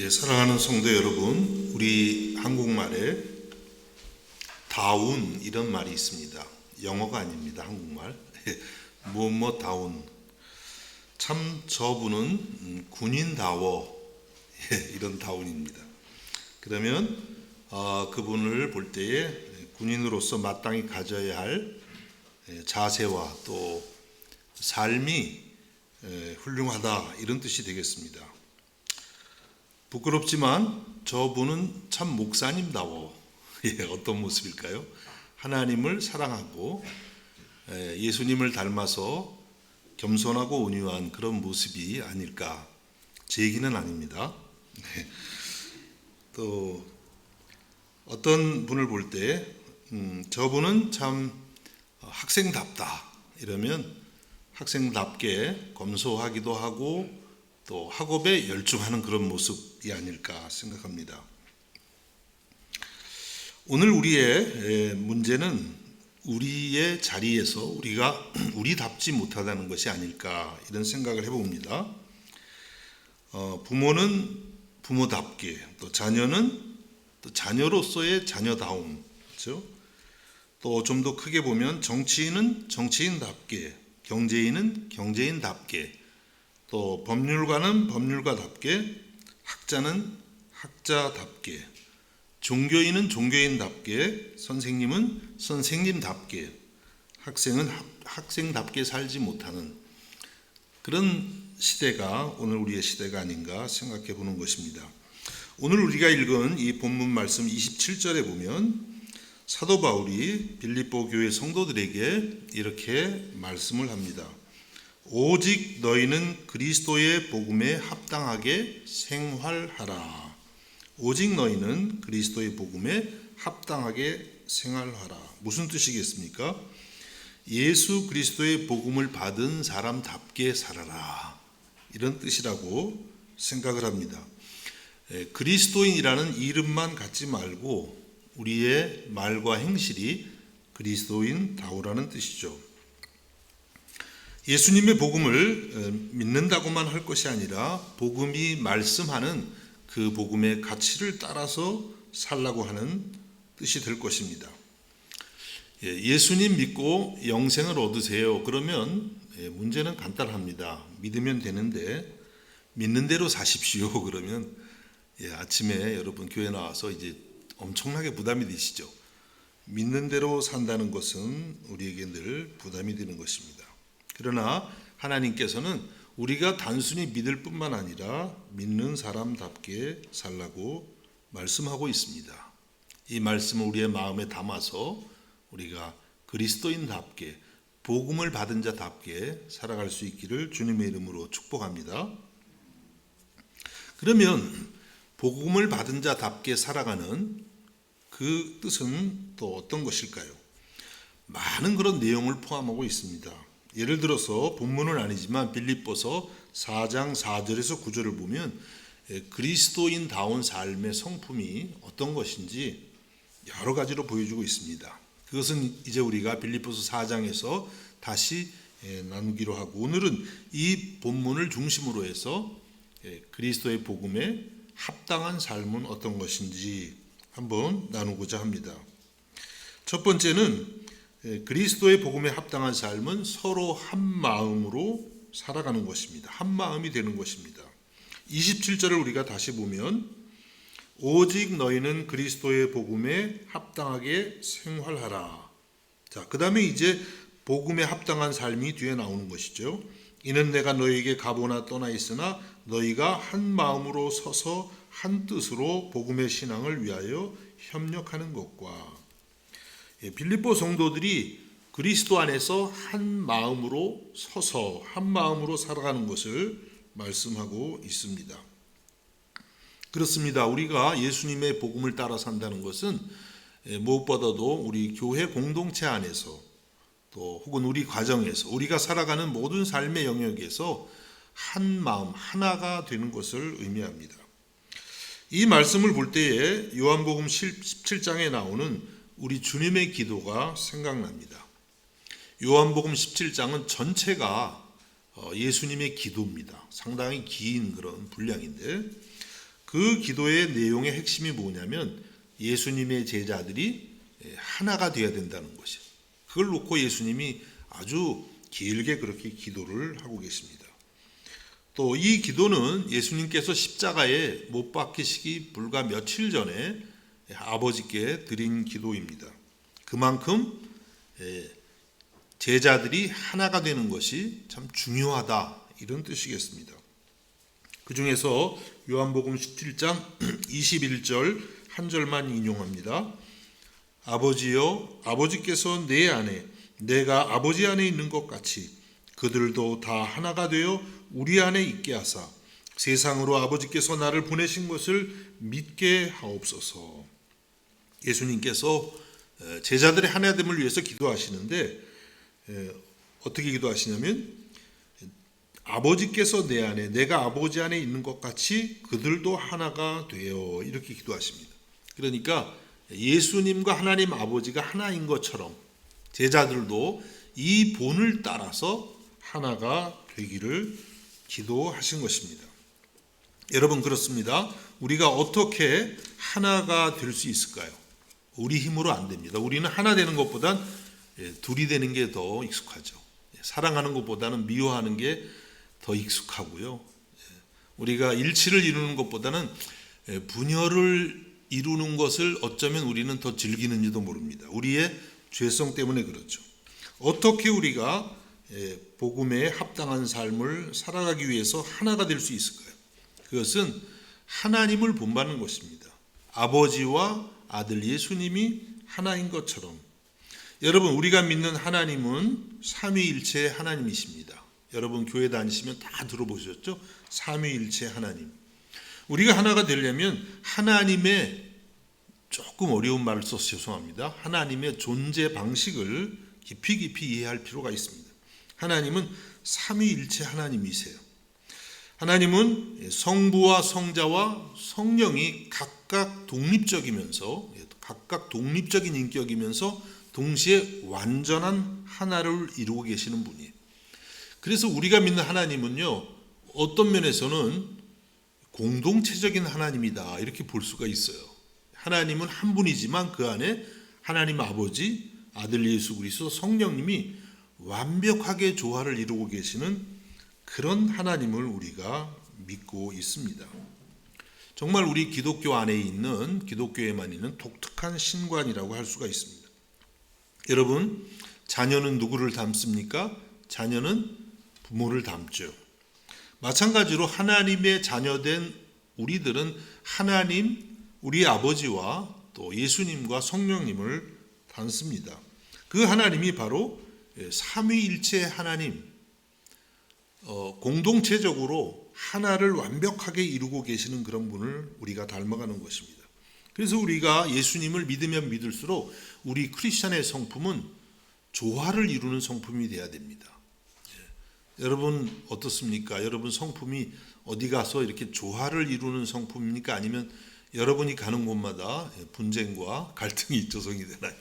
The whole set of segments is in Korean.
예, 사랑하는 성도 여러분, 우리 한국말에 다운 이런 말이 있습니다. 영어가 아닙니다. 한국말. 뭐뭐 다운. 참 저분은 음, 군인다워 예, 이런 다운입니다. 그러면 어, 그분을 볼 때에 군인으로서 마땅히 가져야 할 예, 자세와 또 삶이 예, 훌륭하다 이런 뜻이 되겠습니다. 부끄럽지만 저분은 참 목사님다워. 예, 어떤 모습일까요? 하나님을 사랑하고 예, 예수님을 닮아서 겸손하고 온유한 그런 모습이 아닐까. 제 얘기는 아닙니다. 네. 또 어떤 분을 볼때 음, 저분은 참 학생답다 이러면 학생답게 검소하기도 하고 또 학업에 열중하는 그런 모습이 아닐까 생각합니다. 오늘 우리의 문제는 우리의 자리에서 우리가 우리답지 못하다는 것이 아닐까 이런 생각을 해봅니다. 어, 부모는 부모답게 또 자녀는 또 자녀로서의 자녀다움 그렇죠? 또 좀 더 크게 보면 정치인은 정치인답게 경제인은 경제인답게 또 법률가는 법률가답게 학자는 학자답게 종교인은 종교인답게 선생님은 선생님답게 학생은 학생답게 살지 못하는 그런 시대가 오늘 우리의 시대가 아닌가 생각해 보는 것입니다. 오늘 우리가 읽은 이 본문 말씀 27절에 보면 사도 바울이 빌립보 교회 성도들에게 이렇게 말씀을 합니다. 오직 너희는 그리스도의 복음에 합당하게 생활하라. 오직 너희는 그리스도의 복음에 합당하게 생활하라. 무슨 뜻이겠습니까? 예수 그리스도의 복음을 받은 사람답게 살아라. 이런 뜻이라고 생각을 합니다. 그리스도인이라는 이름만 갖지 말고 우리의 말과 행실이 그리스도인 다우라는 뜻이죠. 예수님의 복음을 믿는다고만 할 것이 아니라 복음이 말씀하는 그 복음의 가치를 따라서 살라고 하는 뜻이 될 것입니다. 예수님 믿고 영생을 얻으세요. 그러면 문제는 간단합니다. 믿으면 되는데 믿는 대로 사십시오. 그러면 아침에 여러분 교회 나와서 이제 엄청나게 부담이 되시죠. 믿는 대로 산다는 것은 우리에게 늘 부담이 되는 것입니다. 그러나 하나님께서는 우리가 단순히 믿을 뿐만 아니라 믿는 사람답게 살라고 말씀하고 있습니다. 이 말씀을 우리의 마음에 담아서 우리가 그리스도인답게 복음을 받은 자답게 살아갈 수 있기를 주님의 이름으로 축복합니다. 그러면 복음을 받은 자답게 살아가는 그 뜻은 또 어떤 것일까요? 많은 그런 내용을 포함하고 있습니다. 예를 들어서 본문은 아니지만 빌립보서 4장 4절에서 9절을 보면 그리스도인다운 삶의 성품이 어떤 것인지 여러 가지로 보여주고 있습니다. 그것은 이제 우리가 빌립보서 4장에서 다시 나누기로 하고 오늘은 이 본문을 중심으로 해서 그리스도의 복음에 합당한 삶은 어떤 것인지 한번 나누고자 합니다. 첫 번째는 그리스도의 복음에 합당한 삶은 서로 한 마음으로 살아가는 것입니다. 한 마음이 되는 것입니다. 27절을 우리가 다시 보면 오직 너희는 그리스도의 복음에 합당하게 생활하라. 자, 그다음에 이제 복음에 합당한 삶이 뒤에 나오는 것이죠. 이는 내가 너희에게 가보나 떠나 있으나 너희가 한 마음으로 서서 한 뜻으로 복음의 신앙을 위하여 협력하는 것과 예, 빌립보 성도들이 그리스도 안에서 한 마음으로 서서 한 마음으로 살아가는 것을 말씀하고 있습니다. 그렇습니다. 우리가 예수님의 복음을 따라 산다는 것은 예, 무엇보다도 우리 교회 공동체 안에서 또 혹은 우리 가정에서 우리가 살아가는 모든 삶의 영역에서 한 마음 하나가 되는 것을 의미합니다. 이 말씀을 볼 때에 요한복음 17장에 나오는 우리 주님의 기도가 생각납니다. 요한복음 17장은 전체가 어, 예수님의 기도입니다. 상당히 긴 그런 분량인데 그 기도의 내용의 핵심이 뭐냐면 예수님의 제자들이 하나가 되어야 된다는 것이에요. 그걸 놓고 예수님이 아주 길게 그렇게 기도를 하고 계십니다. 또 이 기도는 예수님께서 십자가에 못 박히시기 불과 며칠 전에 아버지께 드린 기도입니다. 그만큼 예, 제자들이 하나가 되는 것이 참 중요하다 이런 뜻이겠습니다. 그 중에서 요한복음 17장 21절 한 절만 인용합니다. 아버지여 아버지께서 내 안에 내가 아버지 안에 있는 것 같이 그들도 다 하나가 되어 우리 안에 있게 하사 세상으로 아버지께서 나를 보내신 것을 믿게 하옵소서. 예수님께서 제자들의 하나됨을 위해서 기도하시는데 어떻게 기도하시냐면 아버지께서 내 안에 내가 아버지 안에 있는 것 같이 그들도 하나가 되어 이렇게 기도하십니다. 그러니까 예수님과 하나님 아버지가 하나인 것처럼 제자들도 이 본을 따라서 하나가 되기를 기도하신 것입니다. 여러분 그렇습니다. 우리가 어떻게 하나가 될 수 있을까요? 우리 힘으로 안 됩니다. 우리는 하나 되는 것보단 예, 둘이 되는 게 더 익숙하죠. 예, 사랑하는 것보다는 미워하는 게 더 익숙하고요. 예, 우리가 일치를 이루는 것보다는 분열을 이루는 것을 어쩌면 우리는 더 즐기는지도 모릅니다. 우리의 죄성 때문에 그렇죠. 어떻게 우리가 복음에 합당한 삶을 살아가기 위해서 하나가 될 수 있을까요? 그것은 하나님을 본받는 것입니다. 아버지와 아들 예수님이 하나인 것처럼 여러분 우리가 믿는 하나님은 삼위일체 하나님이십니다. 여러분 교회 다니시면 다 들어보셨죠? 삼위일체 하나님. 우리가 하나가 되려면 하나님의 조금 어려운 말을 써서 죄송합니다. 하나님의 존재 방식을 깊이 깊이 이해할 필요가 있습니다. 하나님은 삼위일체 하나님이세요. 하나님은 성부와 성자와 성령이 각 각 독립적이면서 각각 독립적인 인격이면서 동시에 완전한 하나를 이루고 계시는 분이에요. 그래서 우리가 믿는 하나님은요, 어떤 면에서는 공동체적인 하나님이다. 이렇게 볼 수가 있어요. 하나님은 한 분이지만 그 안에 하나님 아버지, 아들 예수 그리스도 성령님이 완벽하게 조화를 이루고 계시는 그런 하나님을 우리가 믿고 있습니다. 정말 우리 기독교 안에 있는 기독교에만 있는 독특한 신관이라고 할 수가 있습니다. 여러분, 자녀는 누구를 닮습니까? 자녀는 부모를 닮죠. 마찬가지로 하나님의 자녀된 우리들은 하나님, 우리 아버지와 또 예수님과 성령님을 닮습니다. 그 하나님이 바로 삼위일체 하나님, 어, 공동체적으로 하나를 완벽하게 이루고 계시는 그런 분을 우리가 닮아가는 것입니다. 그래서 우리가 예수님을 믿으면 믿을수록 우리 크리스천의 성품은 조화를 이루는 성품이 되어야 됩니다. 예. 여러분 어떻습니까? 여러분 성품이 어디 가서 이렇게 조화를 이루는 성품입니까? 아니면 여러분이 가는 곳마다 분쟁과 갈등이 조성이 되나요?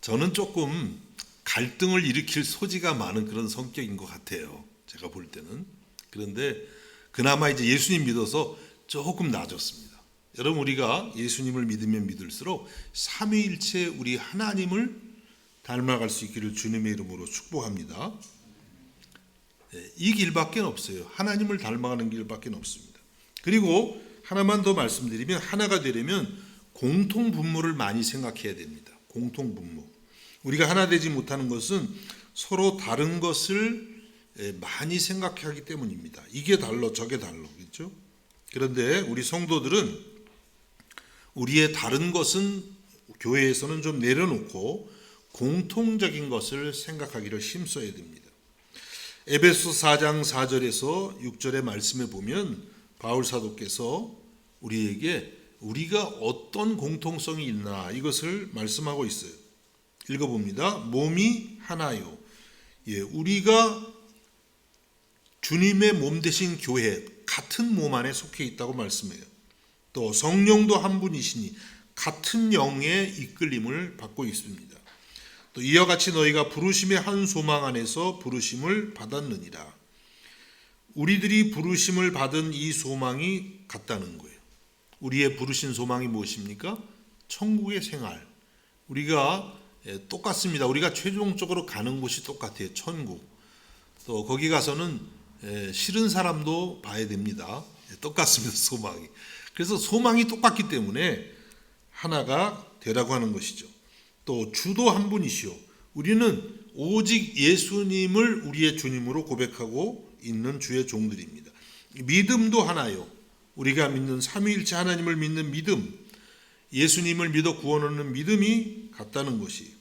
저는 조금 갈등을 일으킬 소지가 많은 그런 성격인 것 같아요. 제가 볼 때는. 그런데 그나마 이제 예수님 믿어서 조금 나아졌습니다. 여러분 우리가 예수님을 믿으면 믿을수록 삼위일체 우리 하나님을 닮아갈 수 있기를 주님의 이름으로 축복합니다. 네, 이 길밖에 없어요. 하나님을 닮아가는 길밖에 없습니다. 그리고 하나만 더 말씀드리면 하나가 되려면 공통 분모를 많이 생각해야 됩니다. 공통 분모. 우리가 하나 되지 못하는 것은 서로 다른 것을 많이 생각하기 때문입니다. 이게 달러 저게 달러 그렇죠? 그런데 우리 성도들은 우리의 다른 것은 교회에서는 좀 내려놓고 공통적인 것을 생각하기를 힘써야 됩니다. 에베소 4장 4절에서 6절의 말씀에 보면 바울 사도께서 우리에게 우리가 어떤 공통성이 있나 이것을 말씀하고 있어요. 읽어봅니다. 몸이 하나요. 예, 우리가 주님의 몸 대신 교회 같은 몸 안에 속해 있다고 말씀해요. 또 성령도 한 분이시니 같은 영의 이끌림을 받고 있습니다. 또 이와 같이 너희가 부르심의 한 소망 안에서 부르심을 받았느니라. 우리들이 부르심을 받은 이 소망이 같다는 거예요. 우리의 부르신 소망이 무엇입니까? 천국의 생활. 우리가 예, 똑같습니다. 우리가 최종적으로 가는 곳이 똑같아요. 천국. 또 거기 가서는 예, 싫은 사람도 봐야 됩니다. 예, 똑같습니다. 소망이. 그래서 소망이 똑같기 때문에 하나가 되라고 하는 것이죠. 또 주도 한 분이시오. 우리는 오직 예수님을 우리의 주님으로 고백하고 있는 주의 종들입니다. 믿음도 하나요. 우리가 믿는 삼위일체 하나님을 믿는 믿음, 예수님을 믿어 구원 얻는 믿음이 같다는 것이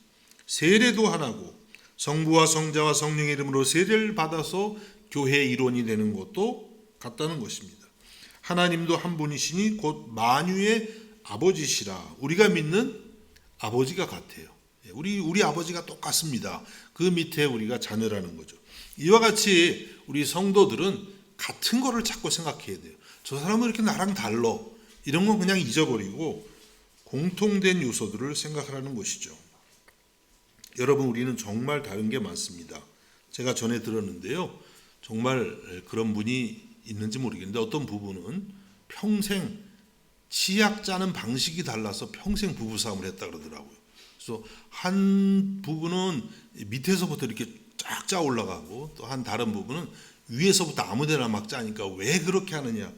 세례도 하나고 성부와 성자와 성령의 이름으로 세례를 받아서 교회 일원이 되는 것도 같다는 것입니다. 하나님도 한 분이시니 곧 만유의 아버지시라. 우리가 믿는 아버지가 같아요. 예, 우리 우리 아버지가 똑같습니다. 그 밑에 우리가 자녀라는 거죠. 이와 같이 우리 성도들은 같은 거를 자꾸 생각해야 돼요. 저 사람은 이렇게 나랑 달러. 이런 건 그냥 잊어버리고 공통된 요소들을 생각하라는 것이죠. 여러분 우리는 정말 다른 게 많습니다. 제가 전에 들었는데요. 정말 그런 분이 있는지 모르겠는데 어떤 부부는 평생 치약 짜는 방식이 달라서 평생 부부싸움을 했다 그러더라고요. 그래서 한 부부는 밑에서부터 이렇게 쫙 짜 올라가고 또 한 다른 부부는 위에서부터 아무 데나 막 짜니까 왜 그렇게 하느냐.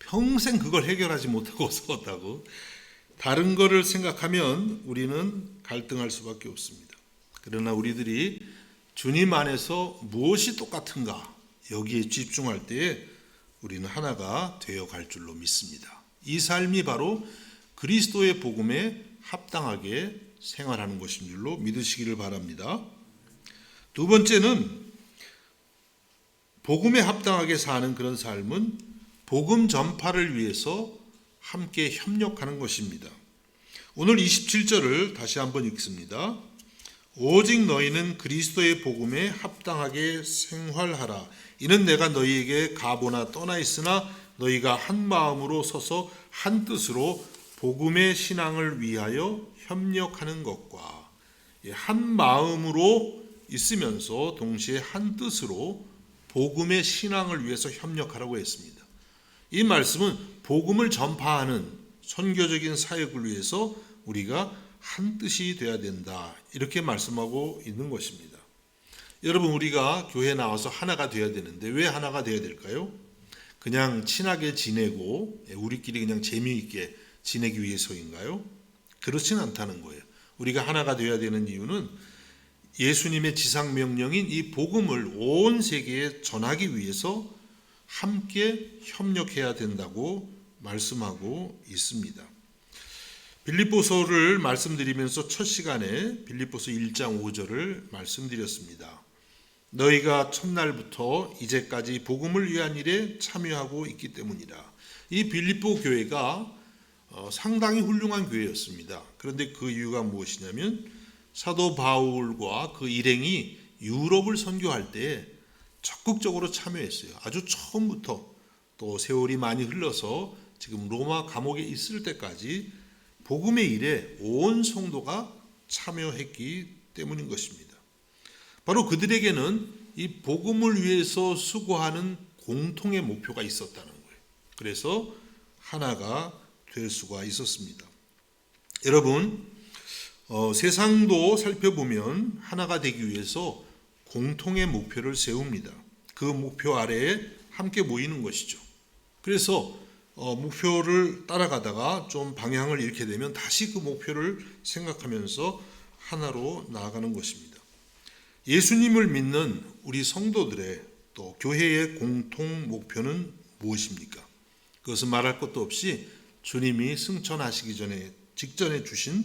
평생 그걸 해결하지 못하고 싸웠다고. 다른 거를 생각하면 우리는 갈등할 수밖에 없습니다. 그러나 우리들이 주님 안에서 무엇이 똑같은가 여기에 집중할 때에 우리는 하나가 되어 갈 줄로 믿습니다. 이 삶이 바로 그리스도의 복음에 합당하게 생활하는 것인 줄로 믿으시기를 바랍니다. 두 번째는 복음에 합당하게 사는 그런 삶은 복음 전파를 위해서 함께 협력하는 것입니다. 오늘 27절을 다시 한번 읽습니다. 오직 너희는 그리스도의 복음에 합당하게 생활하라. 이는 내가 너희에게 가보나 떠나 있으나 너희가 한 마음으로 서서 한 뜻으로 복음의 신앙을 위하여 협력하는 것과 한 마음으로 있으면서 동시에 한 뜻으로 복음의 신앙을 위해서 협력하라고 했습니다. 이 말씀은 복음을 전파하는 선교적인 사역을 위해서 우리가 한 뜻이 돼야 된다. 이렇게 말씀하고 있는 것입니다. 여러분 우리가 교회 나와서 하나가 돼야 되는데 왜 하나가 돼야 될까요? 그냥 친하게 지내고 우리끼리 그냥 재미있게 지내기 위해서인가요? 그렇진 않다는 거예요. 우리가 하나가 되어야 되는 이유는 예수님의 지상 명령인 이 복음을 온 세계에 전하기 위해서 함께 협력해야 된다고 말씀하고 있습니다. 빌립보서를 말씀드리면서 첫 시간에 빌립보서 1장 5절을 말씀드렸습니다. 너희가 첫날부터 이제까지 복음을 위한 일에 참여하고 있기 때문이라. 이 빌립보 교회가 어, 상당히 훌륭한 교회였습니다. 그런데 그 이유가 무엇이냐면 사도 바울과 그 일행이 유럽을 선교할 때 적극적으로 참여했어요. 아주 처음부터 또 세월이 많이 흘러서 지금 로마 감옥에 있을 때까지 복음의 일에 온 성도가 참여했기 때문인 것입니다. 바로 그들에게는 이 복음을 위해서 수고하는 공통의 목표가 있었다는 거예요. 그래서 하나가 될 수가 있었습니다. 여러분, 어, 세상도 살펴보면 하나가 되기 위해서 공통의 목표를 세웁니다. 그 목표 아래에 함께 모이는 것이죠. 그래서 어, 목표를 따라가다가 좀 방향을 잃게 되면 다시 그 목표를 생각하면서 하나로 나아가는 것입니다. 예수님을 믿는 우리 성도들의 또 교회의 공통 목표는 무엇입니까? 그것은 말할 것도 없이 주님이 승천하시기 전에 직전에 주신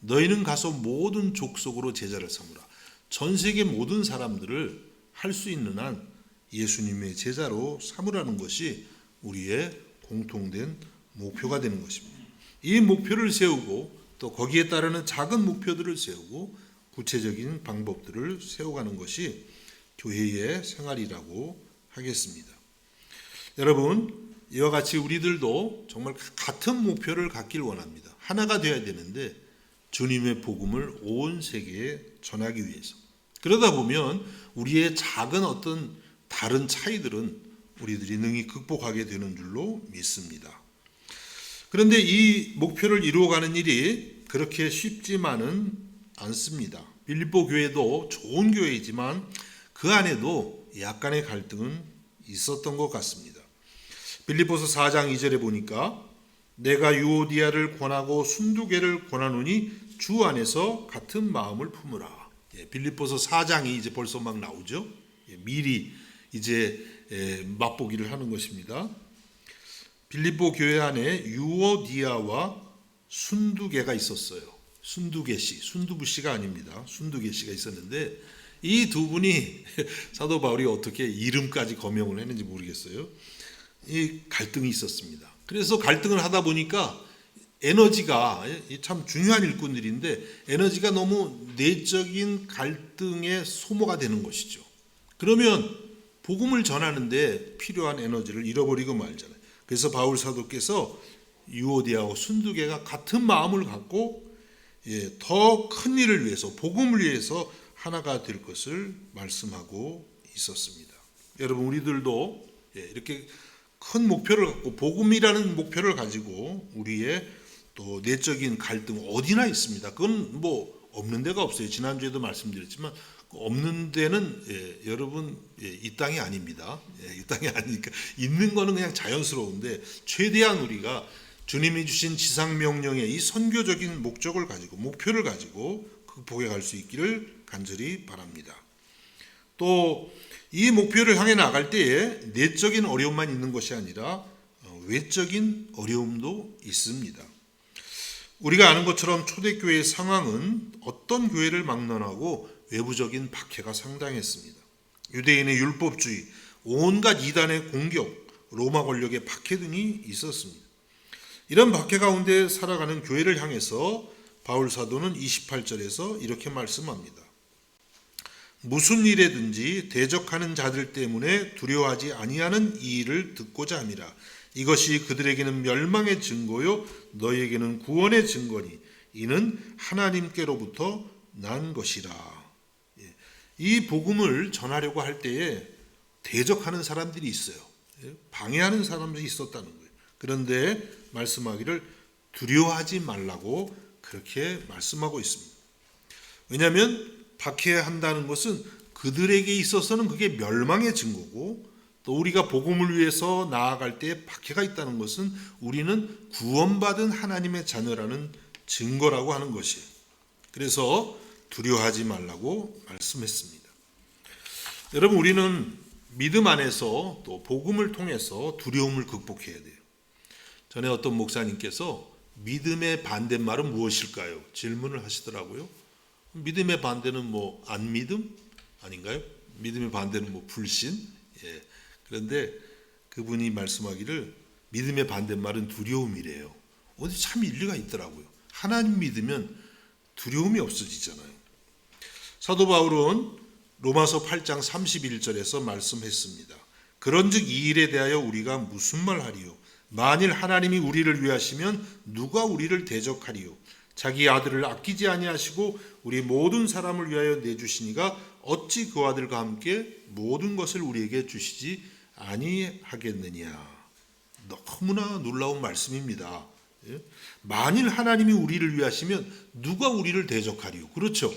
너희는 가서 모든 족속으로 제자를 삼으라. 전 세계 모든 사람들을 할 수 있는 한 예수님의 제자로 삼으라는 것이 우리의 공통된 목표가 되는 것입니다. 이 목표를 세우고 또 거기에 따르는 작은 목표들을 세우고 구체적인 방법들을 세워가는 것이 교회의 생활이라고 하겠습니다. 여러분, 이와 같이 우리들도 정말 같은 목표를 갖길 원합니다. 하나가 되어야 되는데 주님의 복음을 온 세계에 전하기 위해서. 그러다 보면 우리의 작은 어떤 다른 차이들은 우리들이 능히 극복하게 되는 줄로 믿습니다. 그런데 이 목표를 이루어가는 일이 그렇게 쉽지만은 않습니다. 빌립보 교회도 좋은 교회이지만 그 안에도 약간의 갈등은 있었던 것 같습니다. 빌립보서 4장 2절에 보니까 내가 유오디아를 권하고 순두개를 권하노니 주 안에서 같은 마음을 품으라. 예, 빌립보서 4장이 이제 벌써 막 나오죠. 예, 미리 이제 예, 맛보기를 하는 것입니다. 빌립보 교회 안에 유오디아와 순두개가 있었어요. 순두개 씨, 순두부 씨가 아닙니다. 순두개 씨가 있었는데 이 두 분이 사도 바울이 어떻게 이름까지 거명을 했는지 모르겠어요. 이 갈등이 있었습니다. 그래서 갈등을 하다 보니까 에너지가 참 중요한 일꾼들인데 에너지가 너무 내적인 갈등의 소모가 되는 것이죠. 그러면 복음을 전하는데 필요한 에너지를 잃어버리고 말잖아요. 그래서 바울 사도께서 유오디아와 순두개가 같은 마음을 갖고 예, 더 큰 일을 위해서 복음을 위해서 하나가 될 것을 말씀하고 있었습니다. 여러분 우리들도 예, 이렇게 큰 목표를 갖고 복음이라는 목표를 가지고 우리의 또 내적인 갈등 어디나 있습니다. 그건 뭐 없는 데가 없어요. 지난주에도 말씀드렸지만 없는 데는 예, 여러분 예, 이 땅이 아닙니다. 예, 이 땅이 아니니까 있는 거는 그냥 자연스러운데 최대한 우리가 주님이 주신 지상 명령의 이 선교적인 목적을 가지고 목표를 가지고 극복해 갈 수 있기를 간절히 바랍니다. 또 이 목표를 향해 나갈 때에 내적인 어려움만 있는 것이 아니라 어, 외적인 어려움도 있습니다. 우리가 아는 것처럼 초대교회의 상황은 어떤 교회를 막론하고 외부적인 박해가 상당했습니다. 유대인의 율법주의, 온갖 이단의 공격, 로마 권력의 박해 등이 있었습니다. 이런 박해 가운데 살아가는 교회를 향해서 바울 사도는 28절에서 이렇게 말씀합니다. 무슨 일에든지 대적하는 자들 때문에 두려워하지 아니하는 이 일을 듣고자 함이라. 이것이 그들에게는 멸망의 증거요 너희에게는 구원의 증거니 이는 하나님께로부터 난 것이라. 예. 이 복음을 전하려고 할 때에 대적하는 사람들이 있어요. 예. 방해하는 사람들이 있었다는 거예요. 그런데 말씀하기를 두려워하지 말라고 그렇게 말씀하고 있습니다. 왜냐하면 박해한다는 것은 그들에게 있어서는 그게 멸망의 증거고 또 우리가 복음을 위해서 나아갈 때 박해가 있다는 것은 우리는 구원받은 하나님의 자녀라는 증거라고 하는 것이에요. 그래서 두려워하지 말라고 말씀했습니다. 여러분 우리는 믿음 안에서 또 복음을 통해서 두려움을 극복해야 돼요. 전에 어떤 목사님께서 믿음의 반대말은 무엇일까요? 질문을 하시더라고요. 믿음의 반대는 뭐 안 믿음 아닌가요? 믿음의 반대는 뭐 불신. 예. 그런데 그분이 말씀하기를 믿음의 반대말은 두려움이래요. 어디 참 일리가 있더라고요. 하나님 믿으면 두려움이 없어지잖아요. 사도 바울은 로마서 8장 31절에서 말씀했습니다. 그런즉 이 일에 대하여 우리가 무슨 말 하리요? 만일 하나님이 우리를 위하시면 누가 우리를 대적하리요? 자기 아들을 아끼지 아니하시고 우리 모든 사람을 위하여 내주시니가 어찌 그 아들과 함께 모든 것을 우리에게 주시지 아니하겠느냐. 너무나 놀라운 말씀입니다. 예? 만일 하나님이 우리를 위하시면 누가 우리를 대적하리요? 그렇죠.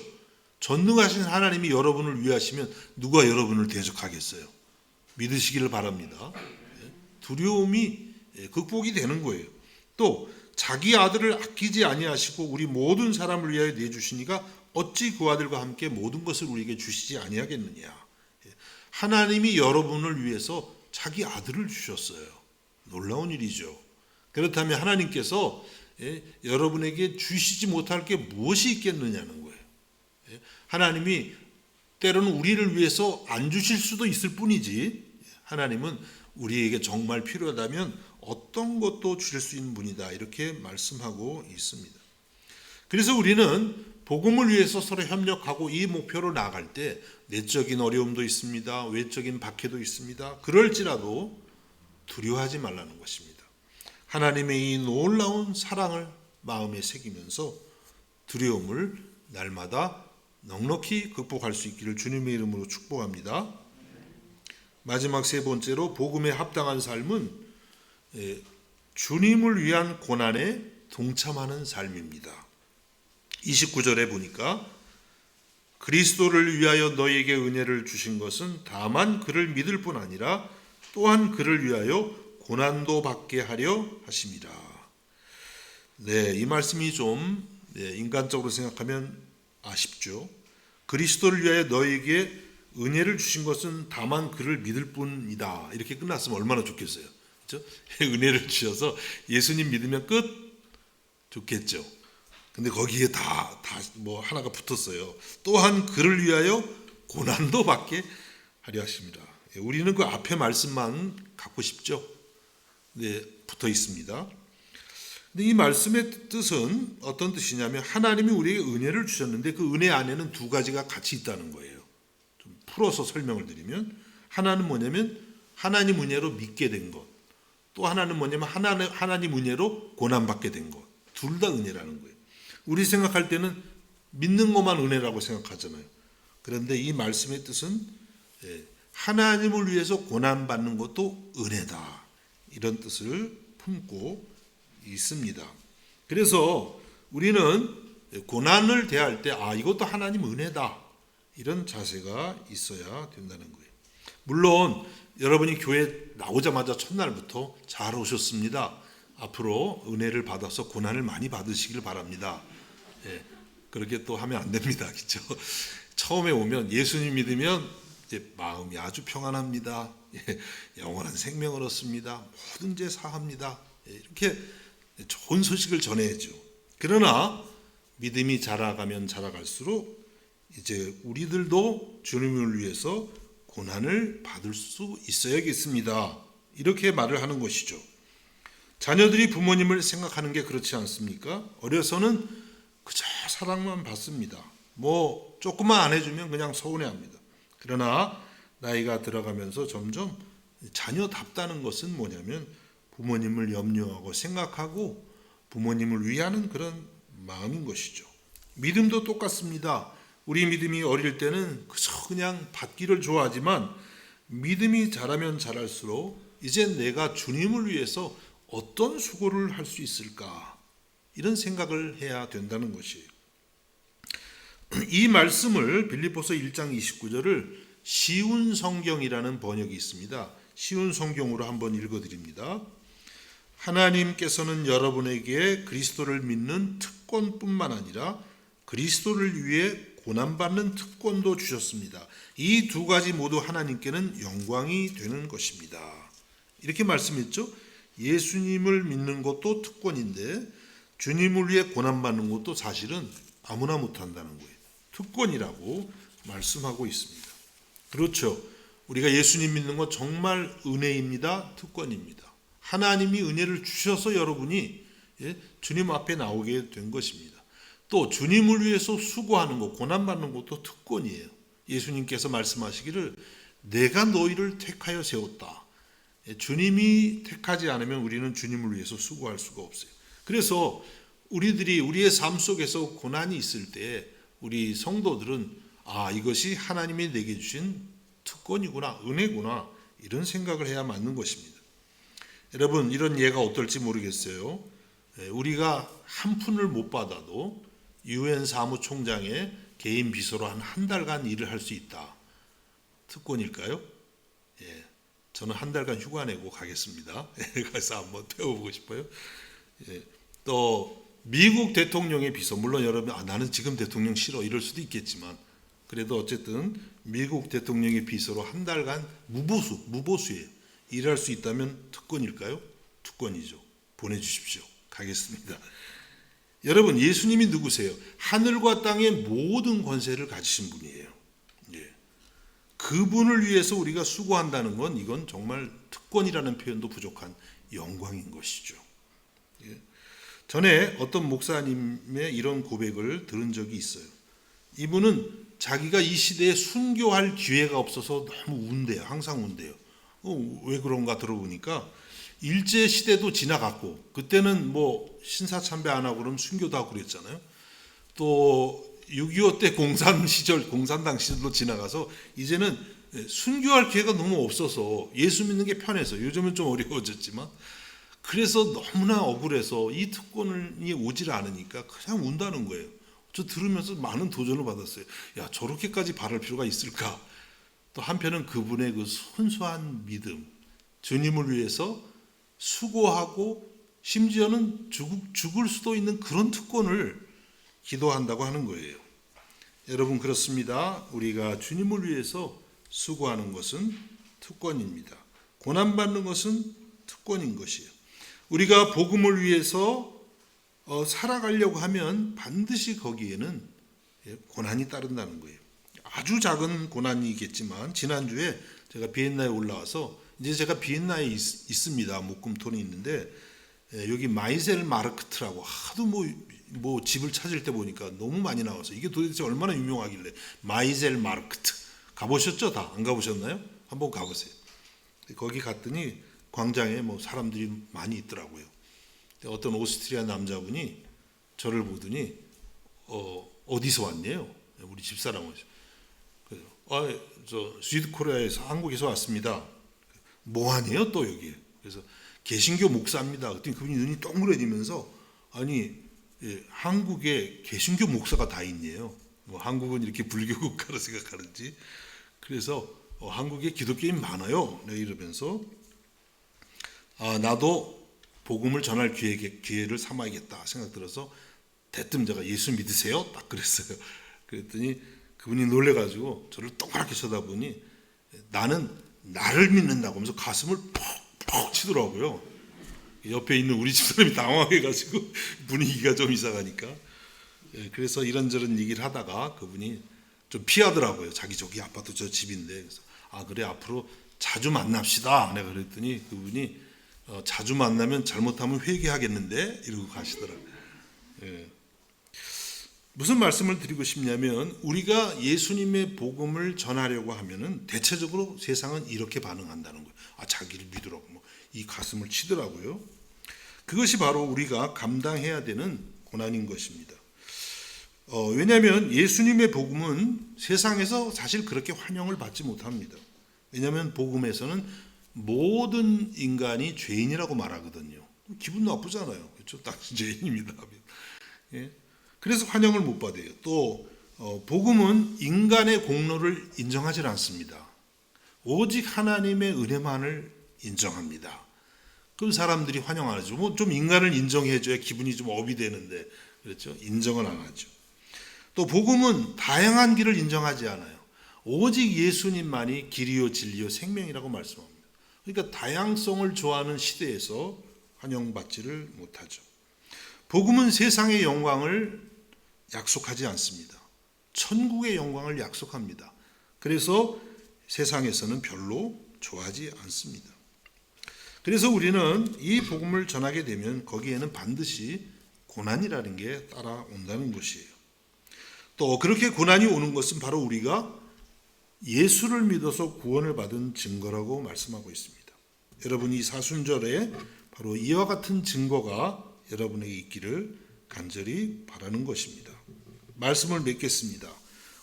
전능하신 하나님이 여러분을 위하시면 누가 여러분을 대적하겠어요? 믿으시기를 바랍니다. 예? 두려움이 예, 극복이 되는 거예요. 또 자기 아들을 아끼지 아니하시고 우리 모든 사람을 위하여 내주시니가 어찌 그 아들과 함께 모든 것을 우리에게 주시지 아니하겠느냐. 하나님이 여러분을 위해서 자기 아들을 주셨어요. 놀라운 일이죠. 그렇다면 하나님께서 예, 여러분에게 주시지 못할 게 무엇이 있겠느냐는. 예, 하나님이 때로는 우리를 위해서 안 주실 수도 있을 뿐이지 하나님은 우리에게 정말 필요하다면 어떤 것도 주실 수 있는 분이다. 이렇게 말씀하고 있습니다. 그래서 우리는 복음을 위해서 서로 협력하고 이 목표로 나아갈 때 내적인 어려움도 있습니다. 외적인 박해도 있습니다. 그럴지라도 두려워하지 말라는 것입니다. 하나님의 이 놀라운 사랑을 마음에 새기면서 두려움을 날마다 넉넉히 극복할 수 있기를 주님의 이름으로 축복합니다. 마지막 세 번째로 복음에 합당한 삶은 예, 주님을 위한 고난에 동참하는 삶입니다. 29절에 보니까 그리스도를 위하여 너에게 은혜를 주신 것은 다만 그를 믿을 뿐 아니라 또한 그를 위하여 고난도 받게 하려 하심이라. 네, 이 말씀이 좀 네, 인간적으로 생각하면 아쉽죠. 그리스도를 위하여 너에게 은혜를 주신 것은 다만 그를 믿을 뿐이다. 이렇게 끝났으면 얼마나 좋겠어요. 그렇죠? 은혜를 주셔서 예수님 믿으면 끝 좋겠죠. 근데 거기에 다 다 뭐 하나가 붙었어요. 또한 그를 위하여 고난도 받게 하려 하십니다. 예, 우리는 그 앞에 말씀만 갖고 싶죠. 네, 붙어 있습니다. 근데 이 말씀의 뜻은 어떤 뜻이냐면 하나님이 우리에게 은혜를 주셨는데 그 은혜 안에는 두 가지가 같이 있다는 거예요. 좀 풀어서 설명을 드리면 하나는 뭐냐면 하나님 은혜로 믿게 된 것. 또 하나는 뭐냐면 하나님 하나님 은혜로 고난 받게 된 것. 둘 다 은혜라는 거예요. 우리 생각할 때는 믿는 것만 은혜라고 생각하잖아요. 그런데 이 말씀의 뜻은 예, 하나님을 위해서 고난 받는 것도 은혜다. 이런 뜻을 품고 있습니다. 그래서 우리는 고난을 대할 때, 아, 이것도 하나님 은혜다. 이런 자세가 있어야 된다는 거예요. 물론, 여러분이 교회 나오자마자 첫날부터 잘 오셨습니다. 앞으로 은혜를 받아서 고난을 많이 받으시길 바랍니다. 예, 그렇게 또 하면 안 됩니다. 그죠? 처음에 오면 예수님 믿으면 마음이 아주 평안합니다. 예, 영원한 생명을 얻습니다. 모든 죄 사합니다. 예, 이렇게 좋은 소식을 전해야죠. 그러나 믿음이 자라가면 자라갈수록 이제 우리들도 주님을 위해서 고난을 받을 수 있어야겠습니다. 이렇게 말을 하는 것이죠. 자녀들이 부모님을 생각하는 게 그렇지 않습니까? 어려서는 그저 사랑만 받습니다. 뭐 조금만 안 해주면 그냥 서운해합니다. 그러나 나이가 들어가면서 점점 자녀답다는 것은 뭐냐면 부모님을 염려하고 생각하고 부모님을 위하는 그런 마음인 것이죠. 믿음도 똑같습니다. 우리 믿음이 어릴 때는 그저 그냥 받기를 좋아하지만 믿음이 자라면 자랄수록 이제 내가 주님을 위해서 어떤 수고를 할 수 있을까 이런 생각을 해야 된다는 것이에요. 이 말씀을 빌립보서 1장 29절을 쉬운 성경이라는 번역이 있습니다. 쉬운 성경으로 한번 읽어 드립니다. 하나님께서는 여러분에게 그리스도를 믿는 특권뿐만 아니라 그리스도를 위해 고난받는 특권도 주셨습니다. 이 두 가지 모두 하나님께는 영광이 되는 것입니다. 이렇게 말씀했죠. 예수님을 믿는 것도 특권인데 주님을 위해 고난받는 것도 사실은 아무나 못한다는 거예요. 특권이라고 말씀하고 있습니다. 그렇죠. 우리가 예수님 믿는 건 정말 은혜입니다. 특권입니다. 하나님이 은혜를 주셔서 여러분이 예, 주님 앞에 나오게 된 것입니다. 또 주님을 위해서 수고하는 것, 고난받는 것도 특권이에요. 예수님께서 말씀하시기를 내가 너희를 택하여 세웠다. 예, 주님이 택하지 않으면 우리는 주님을 위해서 수고할 수가 없어요. 그래서 우리들이 우리의 삶 속에서 고난이 있을 때 우리 성도들은 아 이것이 하나님이 내게 주신 특권이구나 은혜구나 이런 생각을 해야 맞는 것입니다. 여러분 이런 예가 어떨지 모르겠어요. 예, 우리가 한 푼을 못 받아도 유엔 사무총장의 개인 비서로 한 한 달간 일을 할 수 있다. 특권일까요? 예, 저는 한 달간 휴가 내고 가겠습니다. 가서 한번 배워보고 싶어요. 예, 또 미국 대통령의 비서 물론 여러분 아, 나는 지금 대통령 싫어 이럴 수도 있겠지만 그래도 어쨌든 미국 대통령의 비서로 한 달간 무보수 무보수에 일할 수 있다면 특권일까요? 특권이죠. 보내주십시오. 가겠습니다. 여러분 예수님이 누구세요? 하늘과 땅의 모든 권세를 가지신 분이에요. 예. 그분을 위해서 우리가 수고한다는 건 이건 정말 특권이라는 표현도 부족한 영광인 것이죠. 예. 전에 어떤 목사님의 이런 고백을 들은 적이 있어요. 이분은 자기가 이 시대에 순교할 기회가 없어서 너무 운대요. 항상 운대요. 어, 왜 그런가 들어보니까 일제 시대도 지나갔고 그때는 뭐 신사 참배 안 하고 그럼 순교도 하고 그랬잖아요. 또 6.25 때 공산 시절 공산당 시절도 지나가서 이제는 순교할 기회가 너무 없어서 예수 믿는 게 편해서 요즘은 좀 어려워졌지만 그래서 너무나 억울해서 이 특권이 오질 않으니까 그냥 운다는 거예요. 저 들으면서 많은 도전을 받았어요. 야 저렇게까지 바랄 필요가 있을까? 또 한편은 그분의 그 순수한 믿음, 주님을 위해서 수고하고 심지어는 죽, 죽을 수도 있는 그런 특권을 기도한다고 하는 거예요. 여러분 그렇습니다. 우리가 주님을 위해서 수고하는 것은 특권입니다. 고난 받는 것은 특권인 것이에요. 우리가 복음을 위해서 어, 살아가려고 하면 반드시 거기에는 예, 고난이 따른다는 거예요. 아주 작은 고난이겠지만 지난주에 제가 비엔나에 올라와서 이제 제가 비엔나에 있, 습니다 목금토는 있는데 예, 여기 마이셀 마르크트라고 하도 뭐, 뭐 집을 찾을 때 보니까 너무 많이 나와서 이게 도대체 얼마나 유명하길래 마이셀 마르크트 가보셨죠 다 안 가보셨나요? 한번 가보세요. 거기 갔더니 광장에 뭐 사람들이 많이 있더라고요. 어떤 오스트리아 남자분이 저를 보더니 어, 어디서 왔네요? 우리 집사람은 그래서 아 저 스위드 코리아에서 한국에서 왔습니다. 뭐 하네요 또 여기? 그래서 개신교 목사입니다. 그랬더니 그분이 눈이 동그래지면서 아니 예, 한국에 개신교 목사가 다 있네요. 뭐 한국은 이렇게 불교 국가로 생각하는지 그래서 어, 한국에 기독교인 많아요. 네, 이러면서 아, 나도 복음을 전할 기회, 기회를 삼아야겠다 생각 들어서 대뜸 제가 예수 믿으세요? 딱 그랬어요. 그랬더니 그분이 놀래가지고 저를 동그랗게 쳐다보니 나는 나를 믿는다고 하면서 가슴을 퍽퍽 치더라고요. 옆에 있는 우리 집사람이 당황해가지고 분위기가 좀 이상하니까. 예, 그래서 이런저런 얘기를 하다가 그분이 좀 피하더라고요. 자기 저기 아파트 저 집인데. 그래서 아 그래 앞으로 자주 만납시다. 내가 그랬더니 그분이 어, 자주 만나면 잘못하면 회개하겠는데 이러고 가시더라고요. 예. 무슨 말씀을 드리고 싶냐면 우리가 예수님의 복음을 전하려고 하면은 대체적으로 세상은 이렇게 반응한다는 거예요. 아 자기를 믿으라고 뭐 이 가슴을 치더라고요. 그것이 바로 우리가 감당해야 되는 고난인 것입니다. 어, 왜냐하면 예수님의 복음은 세상에서 사실 그렇게 환영을 받지 못합니다. 왜냐하면 복음에서는 모든 인간이 죄인이라고 말하거든요. 기분 나쁘잖아요. 그렇죠? 당신 죄인입니다. 예? 그래서 환영을 못 받아요. 또 어, 복음은 인간의 공로를 인정하지 않습니다. 오직 하나님의 은혜만을 인정합니다. 그럼 사람들이 환영 안 하죠. 뭐 좀 인간을 인정해줘야 기분이 좀 업이 되는데 그렇죠? 인정을 안 하죠. 또 복음은 다양한 길을 인정하지 않아요. 오직 예수님만이 길이요 진리요 생명이라고 말씀합니다. 그러니까 다양성을 좋아하는 시대에서 환영받지를 못하죠. 복음은 세상의 영광을 약속하지 않습니다. 천국의 영광을 약속합니다. 그래서 세상에서는 별로 좋아하지 않습니다. 그래서 우리는 이 복음을 전하게 되면 거기에는 반드시 고난이라는 게 따라온다는 것이에요. 또 그렇게 고난이 오는 것은 바로 우리가 예수를 믿어서 구원을 받은 증거라고 말씀하고 있습니다. 여러분 이 사순절에 바로 이와 같은 증거가 여러분에게 있기를 간절히 바라는 것입니다. 말씀을 맺겠습니다.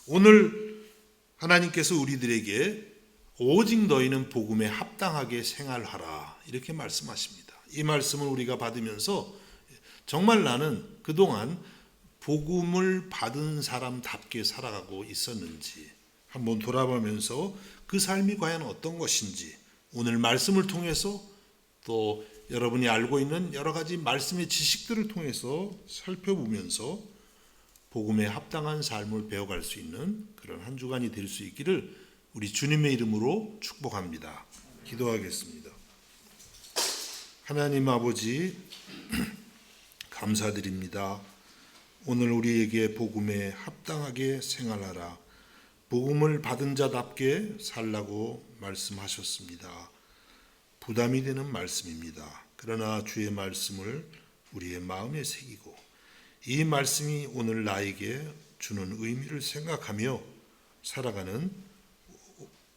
오늘 하나님께서 우리들에게 오직 너희는 복음에 합당하게 생활하라 이렇게 말씀하십니다. 이 말씀을 우리가 받으면서 정말 나는 그동안 복음을 받은 사람답게 살아가고 있었는지 한번 돌아보면서 그 삶이 과연 어떤 것인지 오늘 말씀을 통해서 또 여러분이 알고 있는 여러 가지 말씀의 지식들을 통해서 살펴보면서 복음에 합당한 삶을 배워갈 수 있는 그런 한 주간이 될 수 있기를 우리 주님의 이름으로 축복합니다. 기도하겠습니다. 하나님 아버지 감사드립니다. 오늘 우리에게 복음에 합당하게 생활하라. 복음을 받은 자답게 살라고 말씀하셨습니다. 부담이 되는 말씀입니다. 그러나 주의 말씀을 우리의 마음에 새기고 이 말씀이 오늘 나에게 주는 의미를 생각하며 살아가는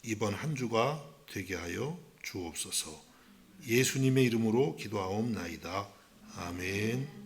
이번 한 주가 되게 하여 주옵소서. 예수님의 이름으로 기도하옵나이다. 아멘.